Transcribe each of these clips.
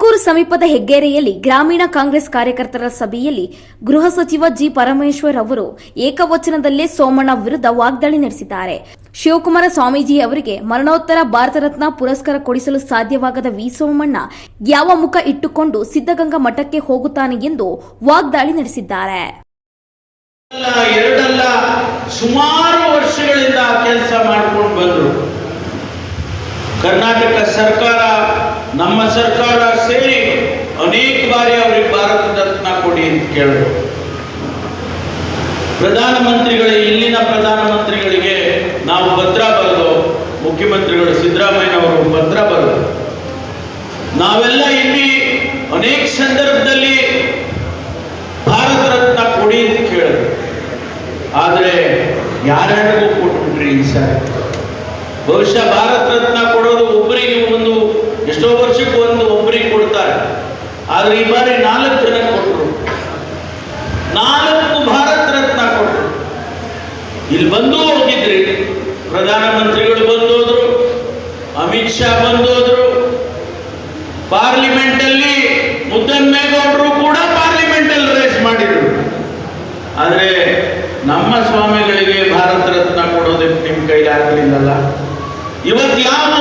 ತುಮಕೂರು ಸಮೀಪದ ಹೆಗ್ಗೇರಿಯಲ್ಲಿ ಗ್ರಾಮೀಣ ಕಾಂಗ್ರೆಸ್ ಕಾರ್ಯಕರ್ತರ ಸಭೆಯಲ್ಲಿ ಗೃಹ ಸಚಿವ ಜಿ ಪರಮೇಶ್ವರ್ ಅವರು ಏಕವಚನದಲ್ಲೇ ಸೋಮಣ್ಣ ವಿರುದ್ಧ ವಾಗ್ದಾಳಿ ನಡೆಸಿದ್ದಾರೆ. ಶಿವಕುಮಾರ ಸ್ವಾಮೀಜಿ ಅವರಿಗೆ ಮರಣೋತ್ತರ ಭಾರತ ರತ್ನ ಪುರಸ್ಕಾರ ಕೊಡಿಸಲು ಸಾಧ್ಯವಾಗದ ವಿ ಸೋಮಣ್ಣ ಯಾವ ಮುಖ ಇಟ್ಟುಕೊಂಡು ಸಿದ್ದಗಂಗಾ ಮಠಕ್ಕೆ ಹೋಗುತ್ತಾನೆ ಎಂದು ವಾಗ್ದಾಳಿ ನಡೆಸಿದ್ದಾರೆ. ಕರ್ನಾಟಕ ಸರ್ಕಾರ ನಮ್ಮ ಸರ್ಕಾರ ಸೇರಿ ಅನೇಕ ಬಾರಿ ಅವರಿಗೆ ಭಾರತ ರತ್ನ ಕೊಡಿ ಅಂತ ಕೇಳಿದ್ರು ಪ್ರಧಾನಮಂತ್ರಿಗಳ, ಇಲ್ಲಿನ ಪ್ರಧಾನಮಂತ್ರಿಗಳಿಗೆ ನಾವು ಪತ್ರ ಬರೆದು, ಮುಖ್ಯಮಂತ್ರಿಗಳು ಸಿದ್ದರಾಮಯ್ಯನವರು ಪತ್ರ ಬರೆದು, ನಾವೆಲ್ಲ ಇಲ್ಲಿ ಅನೇಕ ಸಂದರ್ಭದಲ್ಲಿ ಭಾರತ ರತ್ನ ಕೊಡಿ ಅಂತ ಕೇಳಿದ್ರು ಆದರೆ ಯಾರ್ಯಾರಿಗೂ ಕೊಟ್ಬಿಟ್ರಿ ಸಾರಿ? ಬಹುಶಃ ಭಾರತ ರತ್ನ ಕೊಡೋದು ಒಬ್ಬರಿಗೆ ಒಂದು ಎಷ್ಟೋ ವರ್ಷಕ್ಕೆ ಒಂದು ಒಬ್ಬರಿಗೆ ಕೊಡ್ತಾರೆ. ಆದರೆ ಈ ಬಾರಿ ನಾಲ್ಕು ಜನ ಕೊಟ್ಟರು ನಾಲ್ಕು ಭಾರತ ರತ್ನ ಕೊಟ್ಟರು ಇಲ್ಲಿ ಬಂದು ಹೋಗಿದ್ರಿ. ಪ್ರಧಾನಮಂತ್ರಿಗಳು ಬಂದೋದ್ರು, ಅಮಿತ್ ಶಾ ಬಂದೋದ್ರು. ಪಾರ್ಲಿಮೆಂಟ್ ಅಲ್ಲಿ ಮುದ್ದಮ್ಮೇಗೌಡರು ಕೂಡ ಪಾರ್ಲಿಮೆಂಟ್ ಅಲ್ಲಿ ರೇಸ್ ಮಾಡಿದ್ರು. ಆದರೆ ನಮ್ಮ ಸ್ವಾಮಿಗಳಿಗೆ ಭಾರತ ರತ್ನ ಕೊಡೋದಕ್ಕೆ ನಿಮ್ಮ ಕೈಲಿ ಆಗ್ಲಿಲ್ಲಲ್ಲ ಇವತ್ತು ಯಾವ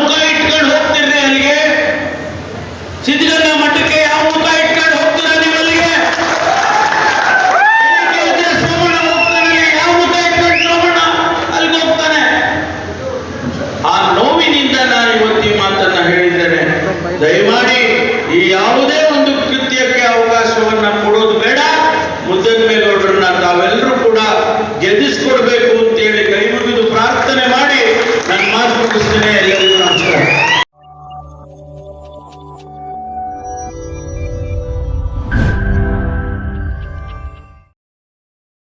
ದಯಮಾಡಿ ಈ ಯಾವುದೇ